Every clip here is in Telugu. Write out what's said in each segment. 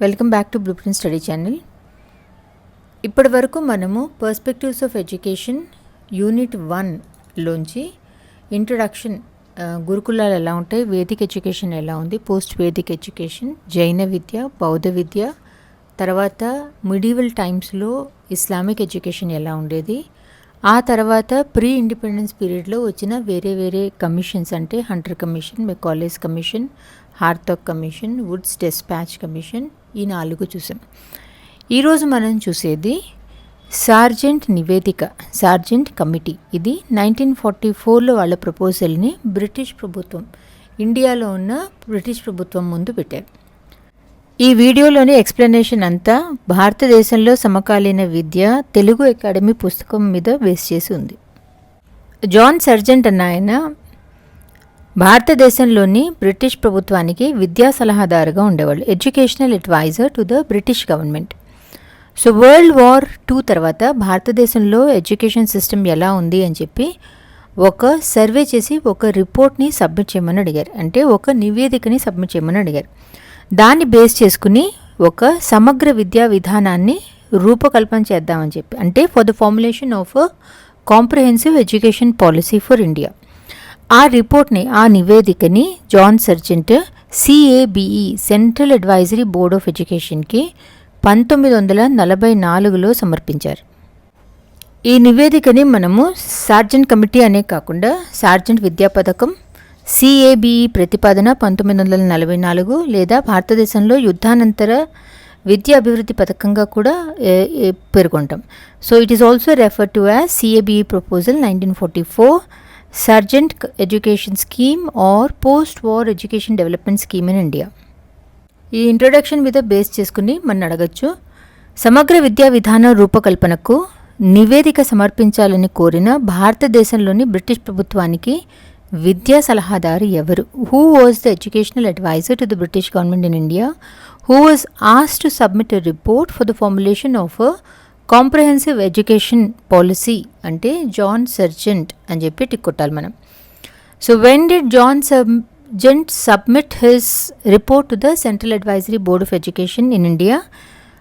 Welcome back to blueprint study channel ఇప్పటి వరకు మనము పర్స్పెక్టివ్స్ ఆఫ్ ఎడ్యుకేషన్ యూనిట్ వన్లోంచి ఇంట్రొడక్షన్ గురుకులాలు ఎలా ఉంటాయి వేదిక్ ఎడ్యుకేషన్ ఎలా ఉంది పోస్ట్ వేదిక్ ఎడ్యుకేషన్ జైన విద్య బౌద్ధ విద్య తర్వాత మిడివల్ టైమ్స్లో ఇస్లామిక్ ఎడ్యుకేషన్ ఎలా ఉండేది ఆ తర్వాత ప్రీ ఇండిపెండెన్స్ పీరియడ్లో వచ్చిన వేరే వేరే కమిషన్స్ అంటే Hunter commission Macaulay's commission Hartog commission Wood's despatch commission ఈ నాలుగు చూసాం. ఈరోజు మనం చూసేది సార్జెంట్ నివేదిక సార్జెంట్ కమిటీ. ఇది నైన్టీన్ ఫార్టీ ఫోర్లో వాళ్ళ ప్రపోజల్ని బ్రిటిష్ ప్రభుత్వం ఇండియాలో ఉన్న బ్రిటిష్ ప్రభుత్వం ముందు పెట్టారు. ఈ వీడియోలోని ఎక్స్ప్లెనేషన్ అంతా భారతదేశంలో సమకాలీన విద్య తెలుగు అకాడమీ పుస్తకం మీద బేస్ చేసి ఉంది. జాన్ సర్జెంట్ అన్న ఆయన భారతదేశంలోని బ్రిటిష్ ప్రభుత్వానికి విద్యా సలహాదారుగా ఉండేవాళ్ళు. Educational adviser to the British government so world war two తర్వాత భారతదేశంలో ఎడ్యుకేషన్ సిస్టమ్ ఎలా ఉంది అని చెప్పి ఒక సర్వే చేసి ఒక రిపోర్ట్ని సబ్మిట్ చేయమని అడిగారు. అంటే ఒక నివేదికని సబ్మిట్ చేయమని అడిగారు. దాన్ని బేస్ చేసుకుని ఒక సమగ్ర విద్యా విధానాన్ని రూపకల్పన చేద్దామని చెప్పి. అంటే for the formulation of comprehensive education policy for India ఆ రిపోర్ట్ని ఆ నివేదికని John Sargent CABE central advisory board of ఎడ్యుకేషన్కి పంతొమ్మిది వందల నలభై నాలుగులో సమర్పించారు. ఈ నివేదికని మనము సార్జెంట్ కమిటీ అనే కాకుండా సార్జెంట్ విద్యా పథకం సిఏబిఈ ప్రతిపాదన పంతొమ్మిది వందల నలభై నాలుగు లేదా భారతదేశంలో యుద్ధానంతర విద్యా అభివృద్ధి పథకంగా కూడా పేర్కొంటాం. So it is also refer to as CABE proposal nineteen forty four Sargent education scheme or post war education development scheme in India ఈ ఇంట్రొడక్షన్ మీద బేస్ చేసుకుని మనం అడగచ్చు సమగ్ర విద్యా విధాన రూపకల్పనకు నివేదిక సమర్పించాలని కోరిన భారతదేశంలోని బ్రిటిష్ ప్రభుత్వానికి విద్యా సలహాదారు ఎవరు? Who was the educational adviser to the British government in India who was as to submit a report for the formulation of comprehensive education policy అంటే జాన్ సర్జెంట్ అని చెప్పి టిక్ కొట్టాలి మనం. So when did John Sargent submit his report to the central advisory board of education in India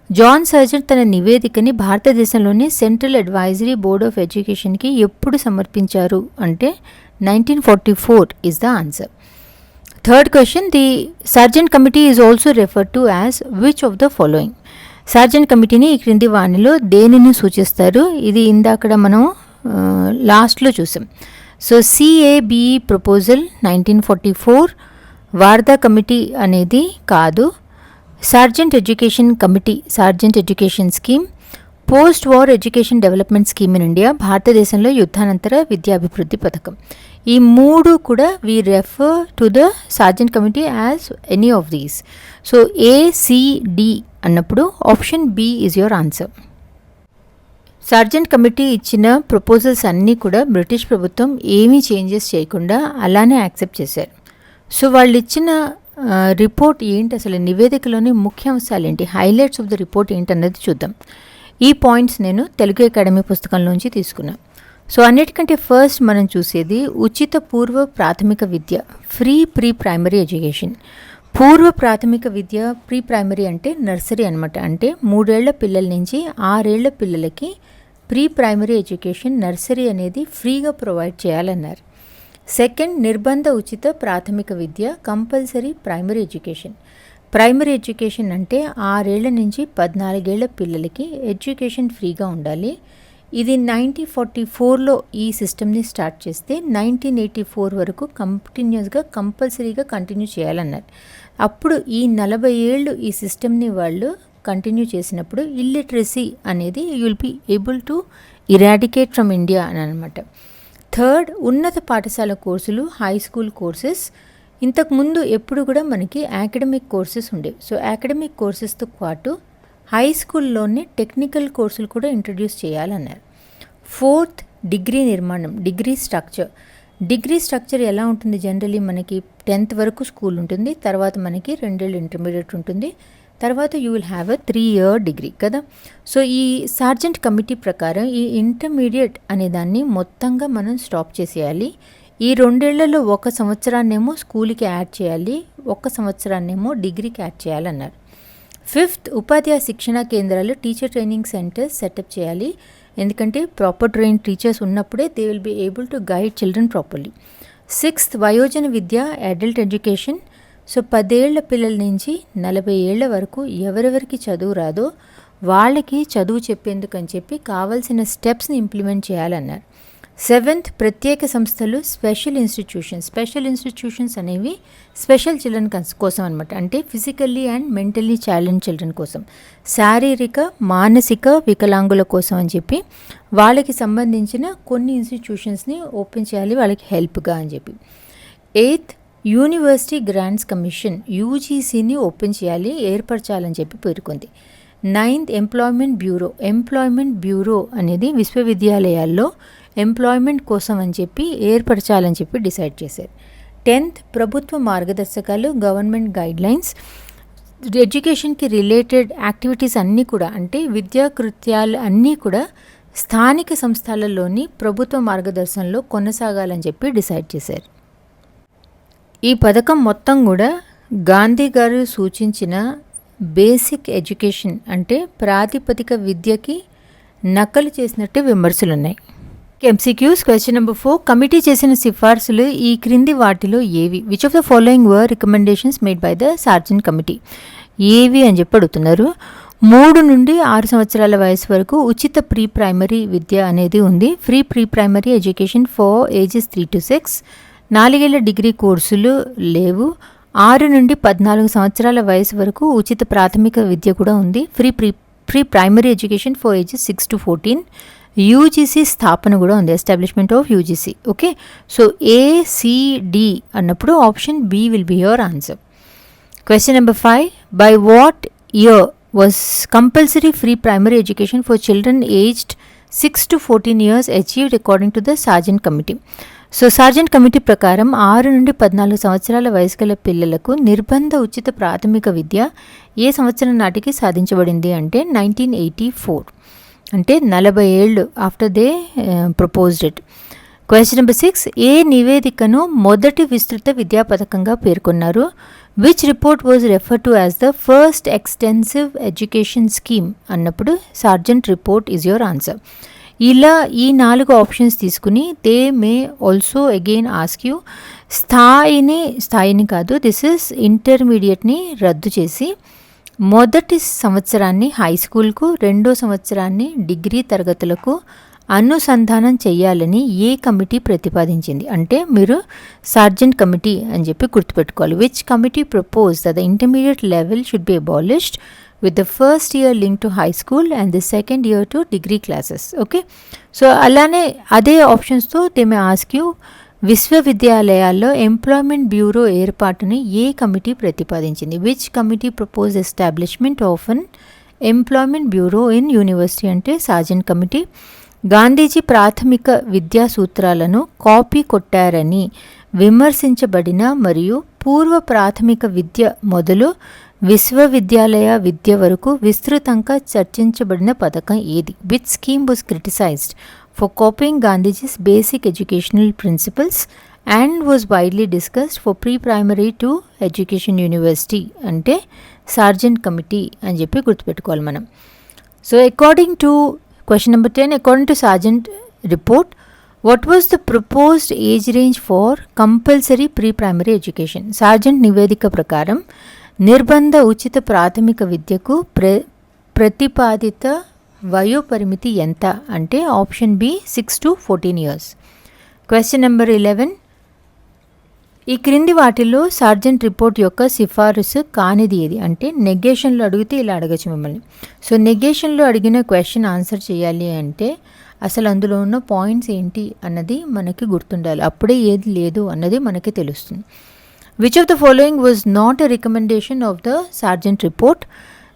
John Sargent తన నివేదికని భారతదేశంలోని సెంట్రల్ అడ్వైజరీ బోర్డ్ ఆఫ్ ఎడ్యుకేషన్కి ఎప్పుడు సమర్పించారు అంటే nineteen forty four is the answer third question the Sargent committee is also refer to as which of the following Sargent కమిటీని ఈ క్రింది వాణిలో దేనిని సూచిస్తారు? ఇది ఇందాకడ మనం లాస్ట్లో చూసాం. So CABE proposal nineteen forty four Wardha committee అనేది కాదు. Sargent education committee Sargent education scheme post war education development scheme in India భారతదేశంలో యుద్ధానంతర విద్యాభివృద్ధి పథకం. ఈ మూడు కూడా we refer to the Sargent committee as any of these so ACD అన్నప్పుడు option B is your answer Sargent committee ఇచ్చిన ప్రపోజల్స్ అన్నీ కూడా బ్రిటిష్ ప్రభుత్వం ఏమీ చేంజెస్ చేయకుండా అలానే యాక్సెప్ట్ చేశారు. సో వాళ్ళు ఇచ్చిన రిపోర్ట్ ఏంటి? అసలు నివేదికలోని ముఖ్య అంశాలు ఏంటి? హైలైట్స్ ఆఫ్ ద రిపోర్ట్ ఏంటన్నది చూద్దాం. ఈ పాయింట్స్ నేను తెలుగు అకాడమీ పుస్తకంలోంచి తీసుకున్నాను సో అన్నిటికంటే ఫస్ట్ మనం చూసేది ఉచిత పూర్వ ప్రాథమిక విద్య ఫ్రీ ప్రీ ప్రైమరీ ఎడ్యుకేషన్ పూర్వ ప్రాథమిక విద్య ప్రీ ప్రైమరీ అంటే నర్సరీ అనమాట అంటే మూడేళ్ళ పిల్లల నుంచి ఆరేళ్ళ పిల్లలకి ప్రీ ప్రైమరీ ఎడ్యుకేషన్ నర్సరీ అనేది ఫ్రీగా ప్రొవైడ్ చేయాలన్నారు. సెకండ్ నిర్బంధ ఉచిత ప్రాథమిక విద్య compulsory primary education. Primary education అంటే ఆరేళ్ళ నుంచి పద్నాలుగేళ్ళ పిల్లలకి ఎడ్యుకేషన్ ఫ్రీగా ఉండాలి. ఇది నైన్టీన్ ఫార్టీ ఫోర్లో ఈ సిస్టమ్ని స్టార్ట్ చేస్తే నైన్టీన్ ఎయిటీ ఫోర్ వరకు కంటిన్యూస్గా కంపల్సరీగా కంటిన్యూ చేయాలన్నారు. అప్పుడు ఈ నలభై ఏళ్ళు ఈ సిస్టమ్ని వాళ్ళు కంటిన్యూ చేసినప్పుడు ఇల్లిటరసీ అనేది will be able to eradicate from India అని అనమాట థర్డ్ ఉన్నత పాఠశాల కోర్సులు హై స్కూల్ కోర్సెస్ ఇంతకుముందు ఎప్పుడు కూడా మనకి అకాడమిక్ కోర్సెస్ ఉండేవి సో అకాడమిక్ కోర్సెస్తో పాటు హై స్కూల్లోనే టెక్నికల్ కోర్సులు కూడా ఇంట్రడ్యూస్ చేయాలన్నారు. ఫోర్త్ డిగ్రీ నిర్మాణం డిగ్రీ స్ట్రక్చర్ డిగ్రీ స్ట్రక్చర్ ఎలా ఉంటుంది జనరలీ మనకి టెన్త్ వరకు స్కూల్ ఉంటుంది తర్వాత మనకి రెండేళ్ళు ఇంటర్మీడియట్ ఉంటుంది తర్వాత you will have a three year degree కదా. సో ఈ సార్జెంట్ కమిటీ ప్రకారం ఈ ఇంటర్మీడియట్ అనే దాన్ని మొత్తంగా మనం స్టాప్ చేసేయాలి. ఈ రెండేళ్ళలో ఒక సంవత్సరాన్నేమో స్కూల్కి యాడ్ చేయాలి ఒక సంవత్సరాన్నేమో డిగ్రీకి యాడ్ చేయాలన్నారు. ఫిఫ్త్ ఉపాధ్యాయ శిక్షణ కేంద్రాలు టీచర్ ట్రైనింగ్ సెంటర్స్ సెటప్ చేయాలి. ఎందుకంటే ప్రాపర్ ట్రైన్ టీచర్స్ ఉన్నప్పుడే they will be able to guide children properly sixth వయోజన విద్య అడల్ట్ ఎడ్యుకేషన్ సో పదేళ్ళ పిల్లల నుంచి నలభై ఏళ్ళ వరకు ఎవరెవరికి చదువు రాదో వాళ్ళకి చదువు చెప్పేందుకు అని చెప్పి కావాల్సిన స్టెప్స్ని ఇంప్లిమెంట్ చేయాలన్నారు. సెవెంత్ ప్రత్యేక సంస్థలు స్పెషల్ ఇన్స్టిట్యూషన్స్. స్పెషల్ ఇన్స్టిట్యూషన్స్ అనేవి స్పెషల్ చిల్డ్రన్ కోసం అనమాట అంటే physically and mentally challenge children కోసం. శారీరక మానసిక వికలాంగుల కోసం అని చెప్పి వాళ్ళకి సంబంధించిన కొన్ని ఇన్స్టిట్యూషన్స్ని ఓపెన్ చేయాలి వాళ్ళకి హెల్ప్గా అని చెప్పి. ఎయిత్ యూనివర్సిటీ గ్రాంట్స్ కమిషన్ యూజీసీని ఓపెన్ చేయాలి ఏర్పరచాలని చెప్పి పేర్కొంది. Ninth employment bureau employment bureau అనేది విశ్వవిద్యాలయాల్లో ఎంప్లాయ్మెంట్ కోసం అని చెప్పి ఏర్పరచాలని చెప్పి డిసైడ్ చేశారు. టెన్త్ ప్రభుత్వ మార్గదర్శకాలు గవర్నమెంట్ గైడ్లైన్స్ ఎడ్యుకేషన్కి రిలేటెడ్ యాక్టివిటీస్ అన్నీ కూడా అంటే విద్యా కృత్యాలు అన్నీ కూడా స్థానిక సంస్థలలోని ప్రభుత్వ మార్గదర్శనంలో కొనసాగాలని చెప్పి డిసైడ్ చేశారు. ఈ పథకం మొత్తం కూడా గాంధీ గారు సూచించిన బేసిక్ ఎడ్యుకేషన్ అంటే ప్రాతిపదిక విద్యకి నకలు చేసినట్టు విమర్శలు ఉన్నాయి MCQs question number four committee చేసిన సిఫార్సులు ఈ క్రింది వాటిలో ఏవి? Which of the following were recommendations made by the Sargent committee ఏవి అని చెప్పి అడుగుతున్నారు. మూడు నుండి ఆరు సంవత్సరాల వయసు వరకు ఉచిత ప్రీ ప్రైమరీ విద్య అనేది ఉంది. Free pre primary education for ages three to six నాలుగేళ్ళ డిగ్రీ కోర్సులు లేవు. ఆరు నుండి పద్నాలుగు సంవత్సరాల వయసు వరకు ఉచిత ప్రాథమిక విద్య కూడా ఉంది. Free pre pre primary education for ages six to fourteen UGC స్థాపన కూడా ఉంది establishment of UGC. Okay so ACD అన్నప్పుడు option B will be your answer question number five by what year was compulsory free primary education for children aged six to fourteen years achieved according to the Sargent committee so Sargent committee ప్రకారం ఆరు నుండి పద్నాలుగు సంవత్సరాల వయసు గల పిల్లలకు నిర్బంధ ఉచిత ప్రాథమిక విద్య ఏ సంవత్సరం నాటికి సాధించబడింది అంటే నైన్టీన్ ఎయిటీ ఫోర్ అంటే నలభై ఏళ్ళు after they proposed it question number six ఏ నివేదికను మొదటి విస్తృత విద్యా పథకంగా పేర్కొన్నారు? Which report was refer to as the first extensive education scheme అన్నప్పుడు Sargent report is your answer ఇలా ఈ నాలుగు ఆప్షన్స్ తీసుకుని they may also again ask you స్థాయిని స్థాయిని కాదు దిస్ ఇస్ ఇంటర్మీడియట్ని రద్దు చేసి మొదటి సంవత్సరాన్ని హై స్కూల్కు రెండో సంవత్సరాన్ని డిగ్రీ తరగతులకు అనుసంధానం చేయాలని ఏ కమిటీ ప్రతిపాదించింది? అంటే మీరు సార్జెంట్ కమిటీ అని చెప్పి గుర్తుపెట్టుకోవాలి. Which committee propose the intermediate level should be abolished with the first year link to high school and the second year to degree classes okay so అలానే అదే ఆప్షన్స్తో దే మే ఆస్క్ యూ విశ్వవిద్యాలయాల్లో ఎంప్లాయ్మెంట్ బ్యూరో ఏర్పాటుని ఏ కమిటీ ప్రతిపాదించింది? Which committee propose establishment of an employment bureau in university అంటే సాజన్ కమిటీ గాంధీజీ ప్రాథమిక విద్యా సూత్రాలను కాపీ కొట్టారని విమర్శించబడిన మరియు పూర్వ ప్రాథమిక విద్య మొదలు విశ్వవిద్యాలయ విద్య వరకు విస్తృతంగా చర్చించబడిన పథకం ఏది? Which scheme was criticized for copying Gandhiji's basic educational principles and was widely discussed for pre primary to education university అంటే సార్జెంట్ కమిటీ అని చెప్పి గుర్తుపెట్టుకోవాలి మనం. So according to question number ten according to Sargent report what was the proposed age range for compulsory pre primary education Sargent నివేదిక ప్రకారం నిర్బంధ ఉచిత ప్రాథమిక విద్యకు ప్ర ప్రతిపాదిత వయోపరిమితి ఎంత అంటే option B six to fourteen years. Question number eleven ఈ క్రింది వాటిల్లో సార్జెంట్ రిపోర్ట్ యొక్క సిఫారసు కానిది ఏది? అంటే నెగేషన్లో అడిగితే ఇలా అడగచ్చు మిమ్మల్ని. సో నెగేషన్లో అడిగిన క్వశ్చన్ ఆన్సర్ చేయాలి అంటే అసలు అందులో ఉన్న పాయింట్స్ ఏంటి అన్నది మనకి గుర్తుండాలి. అప్పుడే ఏది లేదు అన్నది మనకి తెలుస్తుంది. Which of the following was not a recommendation of the Sargent report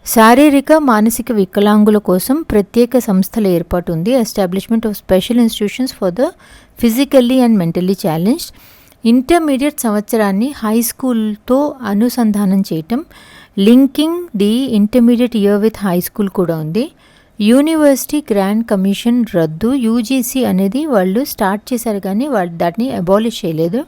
శారీరక మానసిక వికలాంగుల కోసం ప్రత్యేక సంస్థల ఏర్పాటు ఉంది. Establishment of special institutions for the physically and mentally challenge intermediate సంవత్సరాన్ని హై స్కూల్తో అనుసంధానం చేయటం. Linking the intermediate year with high school కూడా ఉంది. యూనివర్సిటీ గ్రాండ్ కమిషన్ రద్దు. యూజీసీ అనేది వాళ్ళు స్టార్ట్ చేశారు కానీ వాళ్ళు దాన్ని అబాలిష్ చేయలేదు.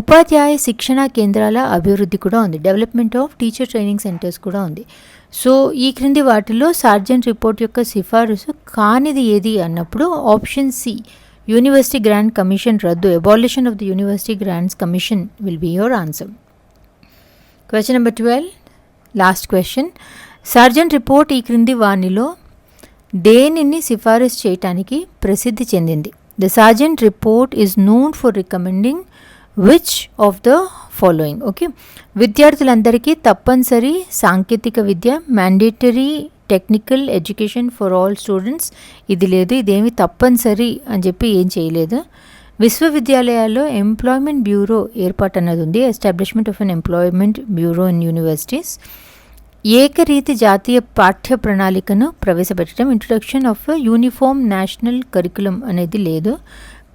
ఉపాధ్యాయ శిక్షణా కేంద్రాల అభివృద్ధి కూడా ఉంది. Development of teacher training centres కూడా ఉంది. సో ఈ క్రింది వాటిలో సార్జెంట్ రిపోర్ట్ యొక్క సిఫారసు కానిది ఏది అన్నప్పుడు option C university grant commission రద్దు abolition of the university grants commission will be your answer question number twelve last question Sargent report ఈ క్రింది వాణిలో దేనిని సిఫారసు చేయటానికి ప్రసిద్ధి చెందింది? The Sargent report is known for recommending which of the following okay విద్యార్థులందరికీ తప్పనిసరి సాంకేతిక విద్య mandatory technical education for all students ఇది లేదు ఇదేమి తప్పనిసరి అని చెప్పి ఏం చేయలేదు. విశ్వవిద్యాలయాల్లో ఎంప్లాయ్మెంట్ బ్యూరో ఏర్పాటు అన్నది ఉంది establishment of an employment bureau in universities ఏకరీతి జాతీయ పాఠ్య ప్రణాళికను ప్రవేశపెట్టడం introduction of uniform national curriculum అనేది లేదు.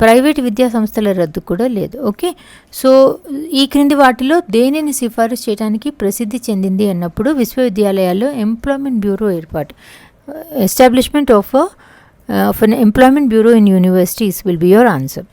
ప్రైవేట్ విద్యా సంస్థల రద్దు కూడా లేదు. ఓకే? సో ఈ క్రింది వాటిలో దేనిని సిఫారసు చేయడానికి ప్రసిద్ధి చెందింది అన్నప్పుడు విశ్వవిద్యాలయాల్లో ఎంప్లాయ్మెంట్ బ్యూరో ఏర్పాటు establishment of of an employment bureau in universities will be your answer.